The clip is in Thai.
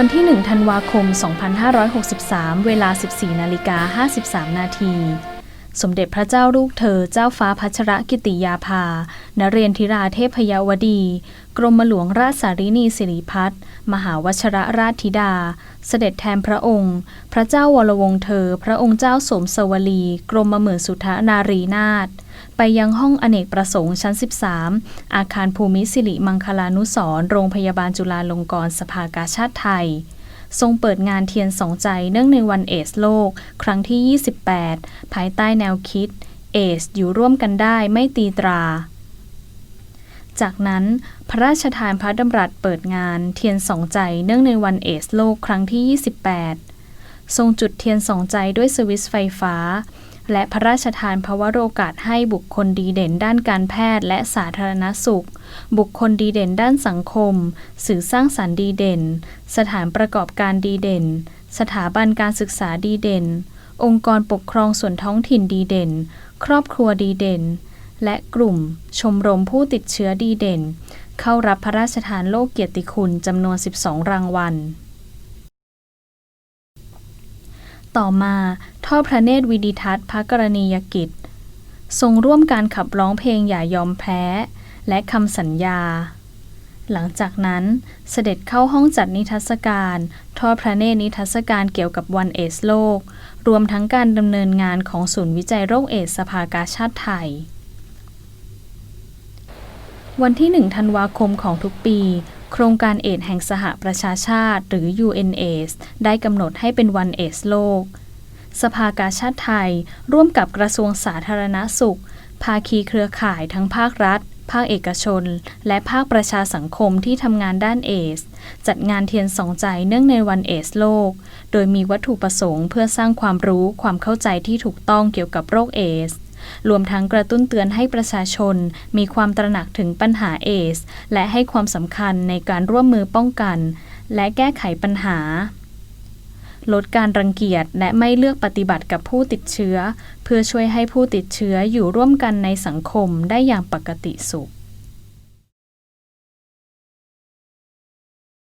วันที่ 1 ธันวาคม 2563 เวลา 14 นาฬิกา 53 นาที สมเด็จพระเจ้าลูกเธอ เจ้าฟ้าพัชรกิติยาภา นเรนทิราเทพยวดี กรมหลวงราชสารินีสิริพัฒน์มหาวชรราชธิดา เสด็จแทนพระองค์ พระเจ้าวรวงเธอ พระองค์เจ้าสมสวลี กรมหมื่นสุทธนารีนาถ ไปยังห้องอเนกประสงค์ชั้น 13 อาคารภูมิสิริมังคลานุสรโรงพยาบาลจุฬาลงกรณ์สภากาชาติไทย ทรงเปิดงานเทียนสองใจเนื่องในวันเอสโลก ครั้งที่ 28 ภายใต้แนวคิด เอสอยู่ร่วมกันได้ไม่ตีตราจากนั้น พระราชทานพระดำรัสเปิดงานเทียนสองใจเนื่องในวันเอสโลกครั้งที่ 28 ทรงจุดเทียนสองใจด้วยสวิตช์ไฟฟ้า และพระราชทานพระวโรกาสให้บุคคลดีเด่นด้านการแพทย์และสาธารณสุข บุคคลดีเด่นด้านสังคม สื่อสร้างสรรค์ดีเด่น สถานประกอบการดีเด่น สถาบันการศึกษาดีเด่น องค์กรปกครองส่วนท้องถิ่นดีเด่น ครอบครัวดีเด่น และกลุ่มชมรมผู้ติดเชื้อดีเด่น เข้ารับพระราชทานโลกเกียรติคุณจำนวน 12 รางวัล ต่อมาทอดพระเนตรวิดิทัศน์พระกรณียกิจ ทรงร่วมการขับร้องเพลงอย่ายอมแพ้ และคำสัญญา หลังจากนั้นเสด็จเข้าห้องจัดนิทรรศการทอดพระเนตรนิทรรศการเกี่ยวกับวันเอสโลก รวมทั้งการดำเนินงานของศูนย์วิจัยโรคเอดสสภากาชาติไทย วันที่ 1 ธันวาคมของทุกปี โครงการเอดส์แห่งสหประชาชาติ หรือ UNAIDS ได้กำหนดให้เป็นวันเอดส์โลก สภากาชาติไทย ร่วมกับกระทรวงสาธารณสุข ภาคีเครือข่ายทั้งภาครัฐ ภาคเอกชน และภาคประชาสังคมที่ทำงานด้านเอดส์จัดงานเทียนสองใจเนื่องในวันเอดส์โลก โดยมีวัตถุประสงค์เพื่อสร้างความรู้ความเข้าใจที่ถูกต้องเกี่ยวกับโรคเอดส์ รวมทั้งกระตุ้นเตือนให้ประชาชน มีความตระหนักถึงปัญหาเอส และให้ความสำคัญในการร่วมมือป้องกัน และแก้ไขปัญหา ลดการรังเกียจและไม่เลือกปฏิบัติกับผู้ติดเชื้อ เพื่อช่วยให้ผู้ติดเชื้ออยู่ร่วมกันในสังคมได้อย่างปกติสุข